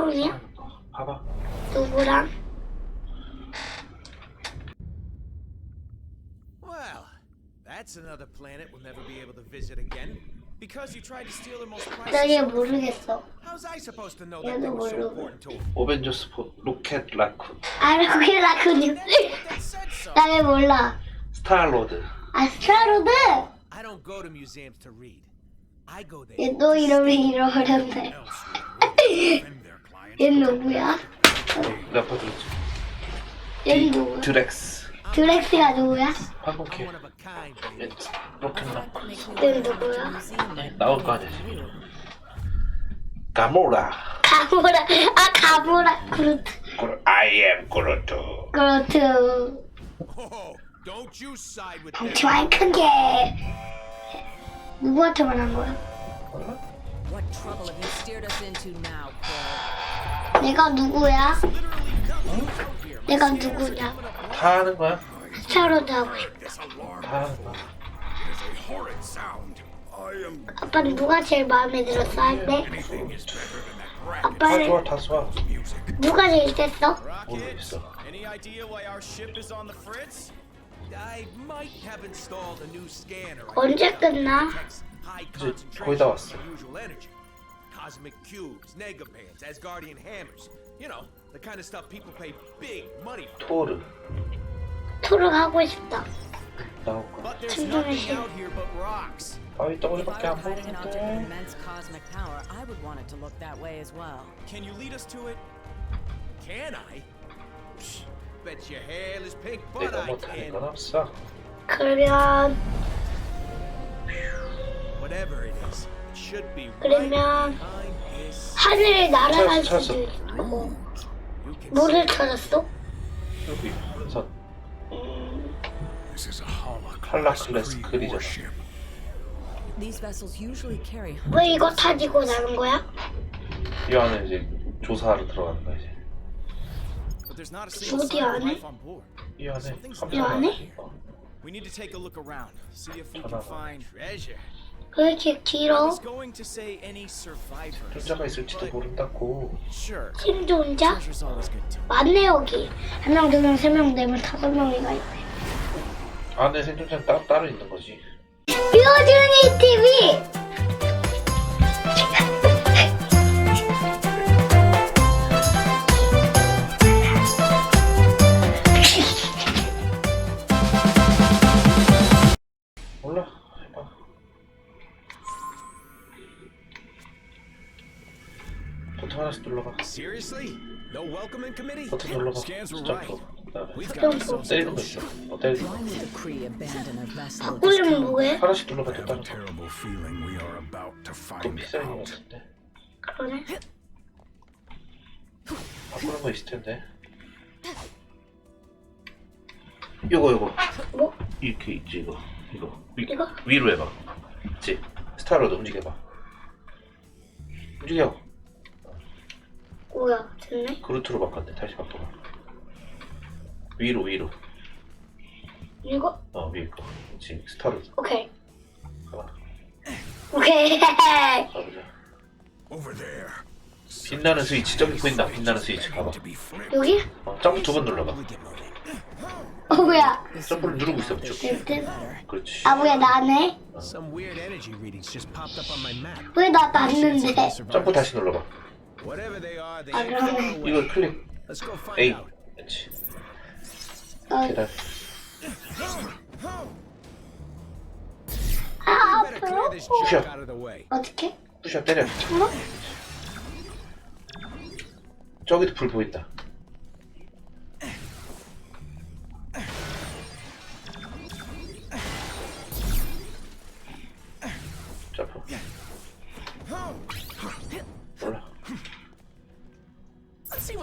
싸우냐? 봐봐. 누구랑? Well, that's another planet we'll never be able to visit again. Because you tried to steal their most 나 precious. 얘 모르겠어. How's I supposed to know that they were so important to him? 오벤져스 포 로켓 라쿤 아르코게 라쿠니. That said so. 나얘 몰라. 스타로드 아스트라로드. I don't go to museums to read. I go there. 얘또 이름이 이러 어렵네. 얘 누구야? 래퍼 들었지 얘 누구? 드렉스 드렉스가 누구야? Kind, baby. 얘 로켓 라쿤 얘 누구야? 나올 거 아니야 가모라 가보라. 아 가보라. 그루트. 그걸 I am 그루트 그루트. Oh, don't you side with them. 덩치만 큰 게. 누구한테 말한 거야? What trouble have you steered us into now, Quill? 내가 누구야? 내가 누구냐? 다 하는 거야 스타로드 하고 싶어. 다 하는 거야 아빠는 누가 제일 마음에 들었어 할 때? 다 아빠는 좋아 다 좋아 누가 제일 셌어? 모르겠어 Any idea why our ship is on the fritz? I might have installed a new scanner. 언제 끝나? high 이제 concentration 거의 다 왔어. unusual energy. Cosmic cubes, negabands, Asgardian hammers. You know, the kind of stuff people pay big money for. 토르 토르 하고 싶다. 나올 거야 But there's 충분히 nothing 싫어. out here but rocks. 바위 If I 덩어리밖에 were 안 hiding an object of 보이는데 immense cosmic power, I would want it to look that way as well. Can you lead us to it? Can I? Psh, Bet your hairless pink butt 내가 I 못하는 can. 건 없어 그러면 Whatever it is, 그러면. 하늘을 날아갈 찾았어, 수도 찾았어. 있고 뭐를 찾았어? 여기 선 vessels usually carry 왜 이거 타지고 나는 거야? 이 안에 이제 조사하러 들어가는 거야 이제 어디 안에? 이 안에 이 안에? 어, 전화가. 왜 이렇게 길어? 존자가 있을지도 모른다고. 생존자? Good too. 맞네 여기 한 명, 두 명, 세 명, 네 명, 다섯 명이가 있네 안에 생존자는 따로 따로 있는 거지 뷰준이 TV No welcoming committee? 버튼 눌러봐 Scans were 점프 right. 그다음에 We've got ourselves a 때리는 거 있어. 어 때리는 거 바꾸려면? 뭐해? 하나씩 눌러봐 a 됐다는 거 terrible feeling we are about to find 비싼 거 out. 같은데 그러네 바꾸는 거 있을 텐데 이거 이거 뭐? 이렇게 있지 이거 이거 위, 이거? 위로 해봐 있지 스타로도 움직여봐 움직여 뭐야 됐네? 그루트로 바꿨네. 다시 바꿔봐. 위로 위로. 이거? 어 위에 거. 지금 스타로드 오케이. 가봐. 오케이. 가보자. Over there. 빛나는 스위치 저기 보인다. 빛나는 스위치 가봐. 여기? 어, 점프 두 번 눌러봐. 어 뭐야? 점프를 누르고 있어 쭉 됐든 그렇지. 아 뭐야 나네? Some weird energy readings just popped up on my map. 왜 나 났는데? 점프 다시 눌러봐 Whatever they are, they 아 ain't 그러네 away. 이걸 클릭 Let's go find A out. 그렇지 어, 계단 아 Better clear this junk Push up. out of the way. 어떻게? 부셔 때려 어? 저기도 불 보인다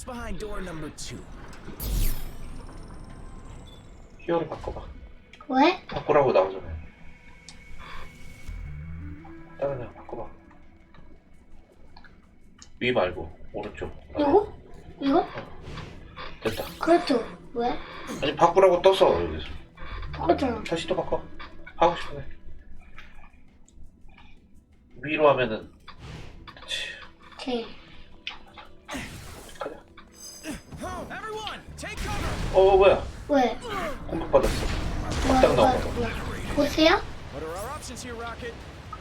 What's behind door number two. 히어로 바꿔봐. 왜? 바꾸라고 나오잖아. 다른 애 바꿔봐. 위 말고 오른쪽. 이거? 이거? 됐다. 그것도 왜? 아니 바꾸라고 떴어. 여기서 바꿨잖아 다시 또 바꿔. 하고 싶네 위로 하면은 그치. 오케이 어 뭐야? 왜? 공격 받았어. 뭐야, 딱 options here, Rocket?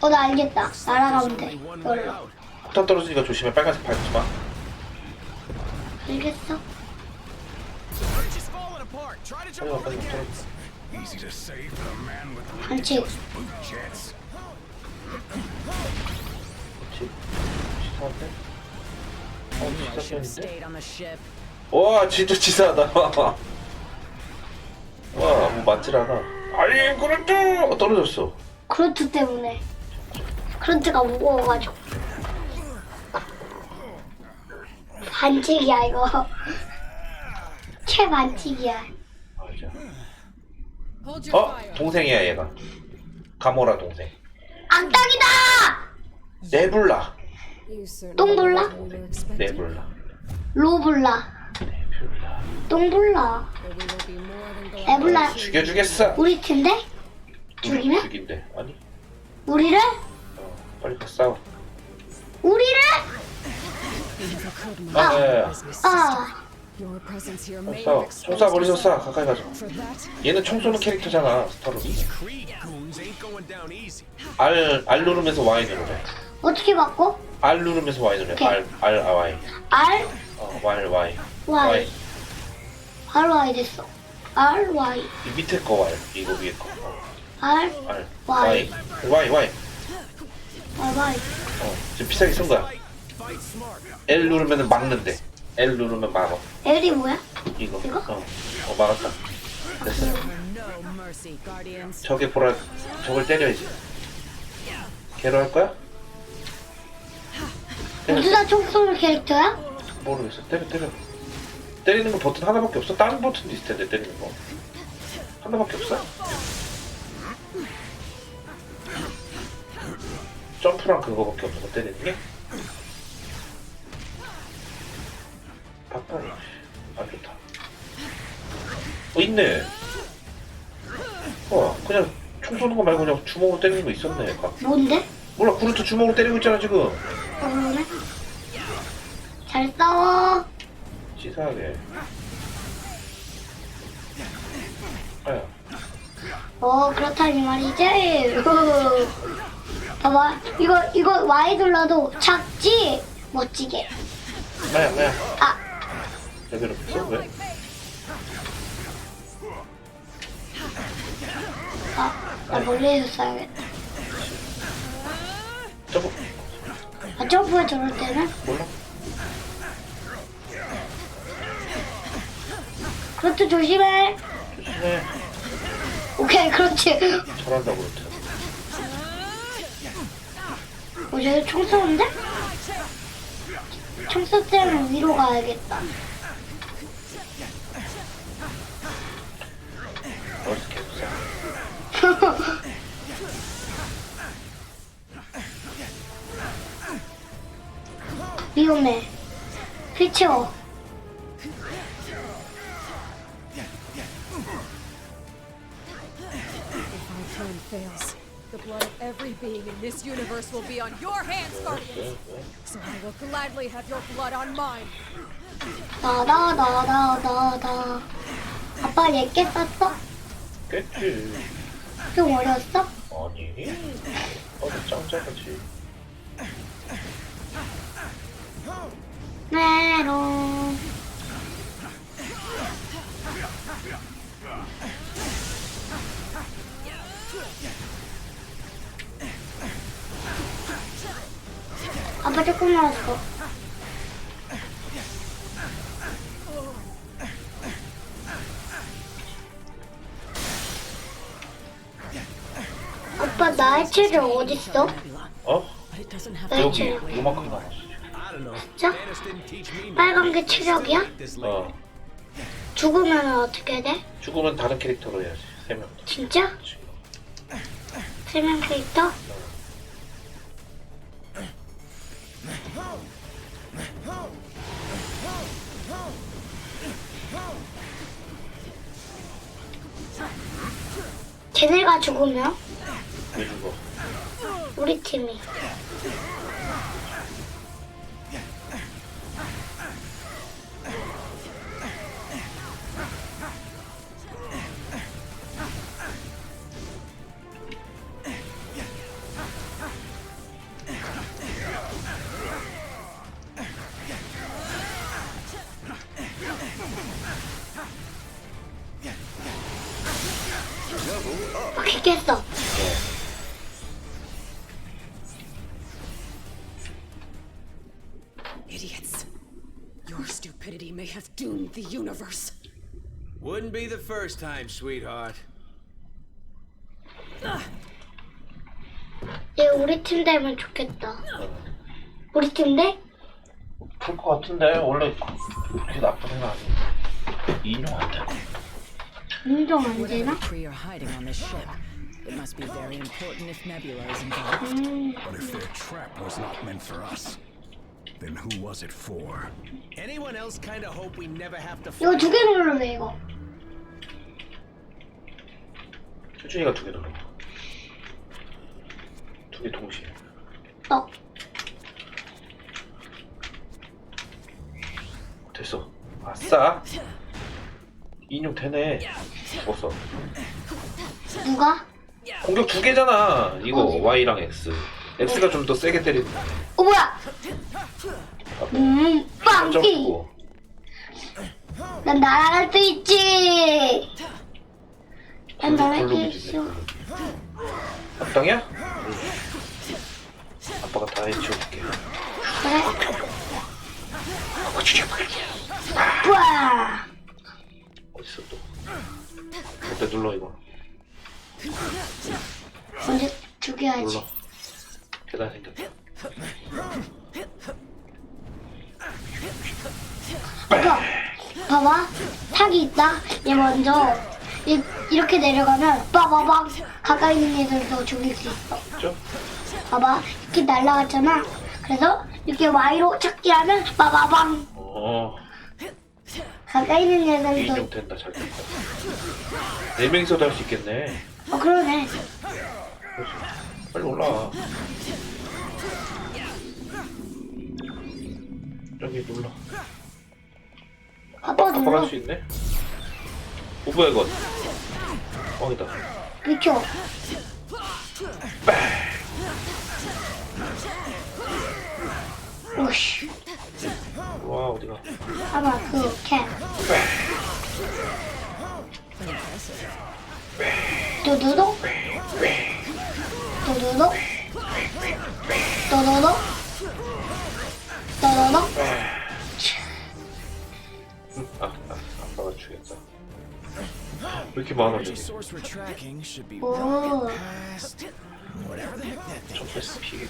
어, 나 알겠다. 날아가면 돼. Out. 폭탄 떨어지니까 조심해. 빨간색 밟지 마. 알겠어? Jump 빨리 반칙. 그렇지. 치사한데? 어 치사했는데? 와 진짜 치사하다. 와 뭐 맞질 않아. 아니 그렇죠. 떨어졌어. 크루트 때문에. 크루트가 무거워가지고. 반칙이야, 이거. 최 반칙이야. 맞아. Hold your 어 fire. 동생이야 얘가. 가모라 동생. 악당이다! 네블라. You certainly were expecting. 네블라. 로블라. Glad. 에블라. 죽여주겠어. 우리 팀인데? 죽이네? 죽인대. 아니. 우리를? 어, 빨리 가 싸워. 우리를? 아, 네. 아, 어, 싸워. have 총 쏴, 머리서 쏴. 가까이 가자. 얘는 총 쏘는 캐릭터잖아, 스타로. R, R 누르면서 Y 누르래. 어떻게 바꿔? R 누르면서 Y 누르래. 오케이. R, R, 아, Y. R, 어, Y, Y. Y. R, Y 됐어. R, Y. 이 밑에 거 Y. 이거 위에 거. 어, R, R, Y. Y. Y, Y. R, Y. 어, 지금 비싸게 쓴 거야. L 누르면 막는데. L 누르면 막어. L이 뭐야? 이거. 이거? 어, 어 막았다. 됐어. no mercy, guardians. 저게 보라, 저걸 때려야지. 걔로 할 거야? 모두 다 총 쏘는 캐릭터야? 모르겠어. 때려, 때려. 때리는 거 버튼 하나밖에 없어? 다른 버튼도 있을 텐데, 때리는 거. 하나밖에 없어? 점프랑 그거밖에 거 때리는 게? 바빠. 안 좋다. 어, 있네. 와, 그냥 총 쏘는 거 말고 그냥 주먹으로 때리는 거 있었네. 각. 뭔데? 몰라, 구르트 주먹으로 때리고 있잖아, 지금. 어, 그러네. 잘 싸워. 치사하게. 아야. 어, 그렇다니 말이지. 후. 봐봐. 이거, 이거 Y 눌러도 작지? 멋지게. 아야, 아야. 아, 제대로 했어? 왜? 아, 나 멀리서 쏴야겠다. 저거, 아, 점프에 저럴 때는? 몰라? 그렇도 조심해. 조심해. 오케이, 그렇지. 잘한다, 그렇지. 어, 저기 총 쏘는데? 총쏠 때는 위로 가야겠다. 계속 쏴. 위험해. 피치워. fails, the blood of every being in this universe will be on your hands, guardians. So I will gladly have your blood on mine. 나다다다다다. 아빠 얘께 쐈어? 깼지. 좀 어렸어? 아니. 어디 짱짱하지. 메롱. 아빠 조금 나왔어. 아빠 나의 체력 어딨어? 어? 여기 체력. 요만큼 know. 진짜? 빨간 게 체력이야? 어. 죽으면 어떻게 돼? 죽으면 다른 캐릭터로 해야지. 세 명. 진짜? 세명 캐릭터? 걔네가 죽으면 죽어? 우리 팀이 Idiots. Your stupidity may have doomed the universe. Wouldn't be the first time, sweetheart. 얘 우리 팀 되면 좋겠다. 우리 팀 돼? 그럴 것 같은데 원래 그렇게 나쁜 애는 아니야. 인용한다. 인정 안 Whatever 되나? tree you're hiding on this ship, it must be very important if Nebula is involved. 음, But if their trap was not meant for us, then who was it for? Anyone else kind of hope we never have to 이거? 두 개 누르래 이거. 효준이가 두 개 눌러. 두 개 동시에. 어, 됐어. 아싸. 인용 되네. 죽었어. 누가? 공격 두 개잖아. 이거 Y랑 X. X가 좀 더 세게 때리는. 어 뭐야? 음, 빵기. 난 날아갈 수 있지. 난 날아갈 수 있어. 앞당이야? 아빠가 다 해치워줄게. 그래? 아빠 죽여버려. 뿌아. 어딨어 또? 그때 눌러 이거. 먼저 죽여야지. 눌러. 계단 생겼다. 이거 봐봐 탁이 있다 얘 먼저 이, 이렇게 내려가면 빠바방 가까이 있는 애들도 죽일 수 있어 그죠? 봐봐 이렇게 날아갔잖아 그래서 이렇게 Y로 찾기 하면 빠바방 어. 가까이 있는 애들도 된다 잘 된다. 네 명이서도 할 수 있겠네. 어 그러네. 빨리 올라와. 저기 눌러. 아빠 눌러 할수 있네. 오버야 이건. 뻥이다. 비켜 오씨 와 어디가? 아마 그캡 두두둑 두두둑 두두둑 두두둑 아, 아 아빠가 죽였다. 왜 이렇게 많아 be 오 뺐어 피해.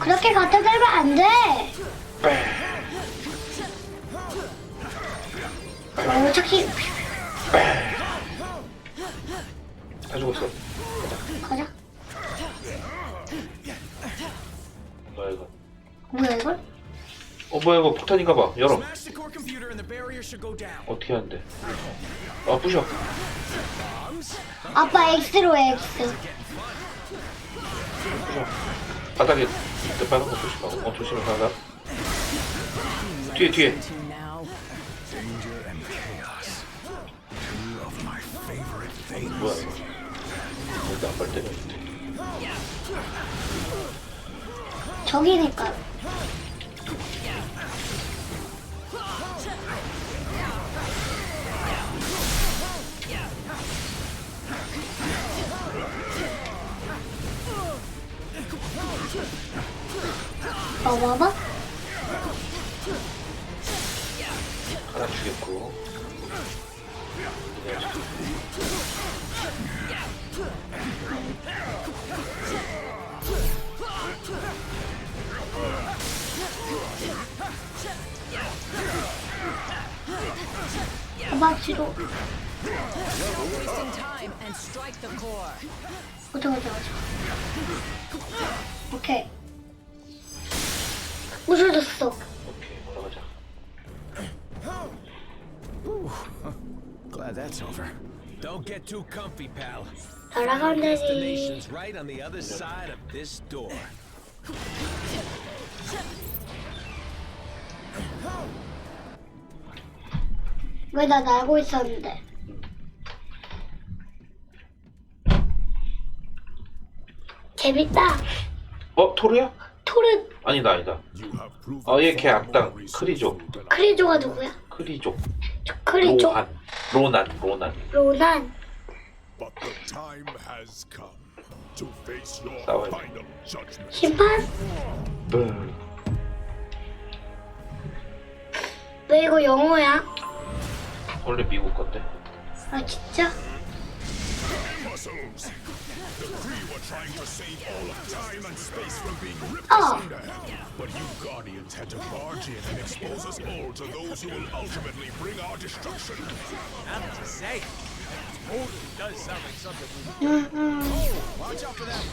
그렇게 갖다 대면 안 돼. 어, 저기 다 죽었어. 가자. 뭐야 이거? 뭐야 이걸? 어 뭐야 이거 폭탄인가 봐. 열어. Smash the core computer and the barrier should go down. 어떻게 하는데? 아 부셔. 아빠 X로 해 X. 부셔. 바닥에 빨간 거 조심하고. 어 조심해 바닥. 뒤에 뒤에. 뭐야 이거? 아빠를 때렸는데. 저기니까. 봐봐봐. 하나 죽였고. Core. 가자 가자 가자. 오케이. 부서졌어. 오케이 올라가자. Glad that's over. Don't get too comfy, pal. 되지. Destination's right on the other side of this door. 왜나 날고 있었는데? 재밌다. 어 토르야? 토르 아니다 아니다. 어, 얘걔 far 악당 크리조. 크리조가 누구야? 크리조. 저 크리조 로한. 로난 로난. 로난 But the time has come to face your 싸워요. final judgment. 심판? 음. 왜 이거 영어야? 원래 미국 건데. 아 진짜? The Kree were trying to save all of time and space from being ripped oh. asunder. But you Guardians had to barge in and expose us all to those who will ultimately bring our destruction. Not to say, totally does sound like something mm -mm. Oh, watch out for that.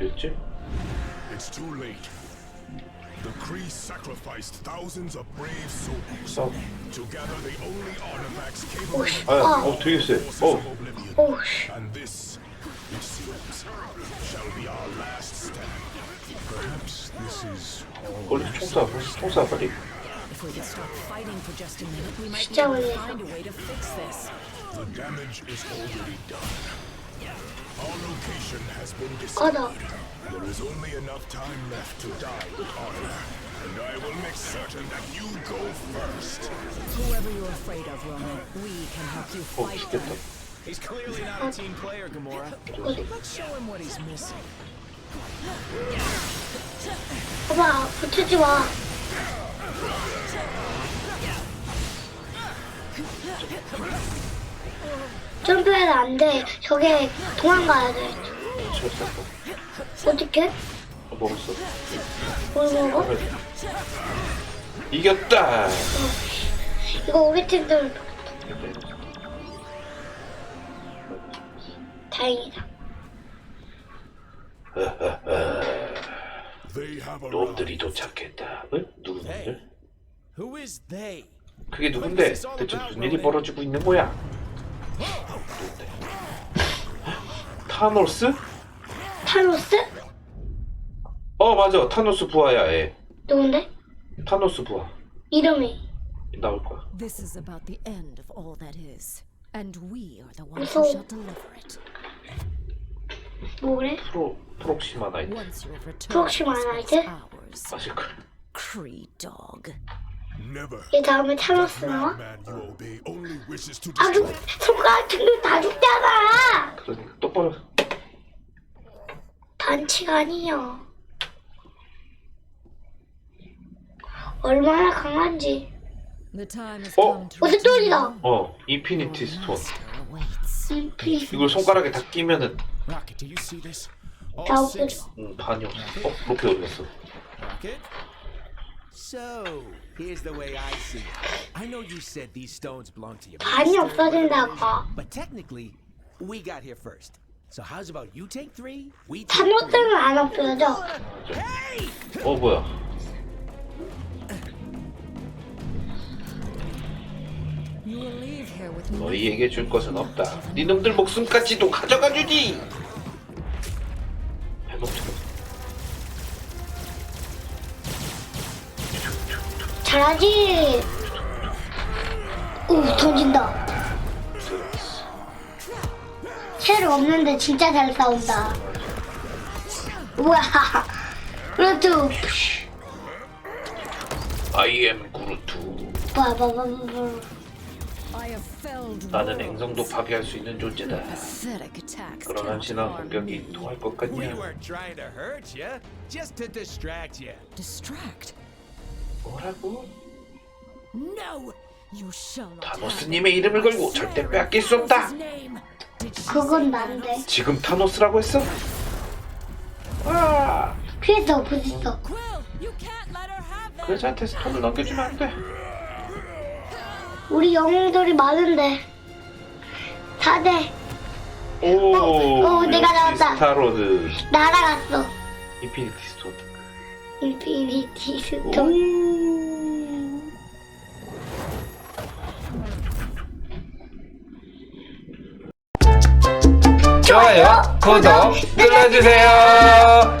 Was that? 됐지? It's too late. The Kree sacrificed thousands of brave soldiers 싸워. to gather the only artifacts capable 오씨 of 아, 어어 되게 세. forces 어. of oblivion. 오씨 And this, it seems, shall be our last stand. Perhaps this is all 원래 총사 총사 빨리. If we could stop fighting for just a minute, we might be 진짜 able to 어이없어. find a way to fix this. the damage is already done. Our location has been 꺼져 decided. There is only enough time left to die with honor. And I will make certain that you go first. Whoever you're afraid of, Roman, we can help you 어 fight 죽겠다. them. He's clearly not a team player, Gamora. Let's show him what he's missing. 봐봐 붙이지 마 점프해도 안 돼 저게 도망가야 돼 죽었어. 어떻게? 어, 먹었어. 뭘 먹어? 이겼다. 이거 우리 팀들 다행이다 They have arrived. 놈들이 도착했다. 응? 누구들? Who is they? 그게 누군데? 대체 무슨 일이 벌어지고 있는 거야? 타노스? 타노스? 어 맞아 타노스 부하야 얘. 누군데? 타노스 부하 이름이 나올 거야. This is about the end of all that is. And we are the ones who shall deliver it. 뭐래? 프로 프록시마 나이트 Once you have returned Proxima this Knight? what's ours. 맞을 걸. Cree dog. Never. 이 다음에 타노스 나와? 아 destroy. 죽, 손가락 등등 다 죽잖아 그러니까 똑바로 반칙 아니야 얼마나 강한지 The time has Oh. come to 어디 똘이다 어 인피니티 스톤 awaits. 인피 이걸 손가락에 다 끼면은 Rocket, do you see this? All 다 six. 없어져 음, 반이 없어. 어 로켓 어디 갔어? Rocket? So, here's the way I see it. I know you said these stones belong to your 반이 없어진다고 but technically, we got here first. So how's about you take three? We take 타노스는 안 없어져 Hey! 어 뭐야? You will leave here with no 너희에게 줄 것은 없다. 니놈들 목숨까지도 가져가 주지. 해먹자. 잘하지 오 던진다 쉘 없는데 진짜 잘 싸운다 우와 그래도 I am felled 나는. 행성도 파괴할 수 있는 존재다. 그런 harm 공격이. 통할 것 같냐? weren't trying to hurt you, just to distract you. Distract? 뭐라고? No! You shall not 타노스님의 이름을 걸고 절대 빼앗길 수 없다. 그건 난데. 지금 타노스라고 했어? 아, 그래서 없어졌어. Quill, you can't let her have them. 그자한테 스톤을 넘겨주면 안 돼. 우리 영웅들이 많은데. 다 돼 오, 어, 내가 역시 나왔다. 스타로드 날아갔어. 인피니티 스톤. 인피니티 오. 스톤. 좋아요, 구독 눌러주세요.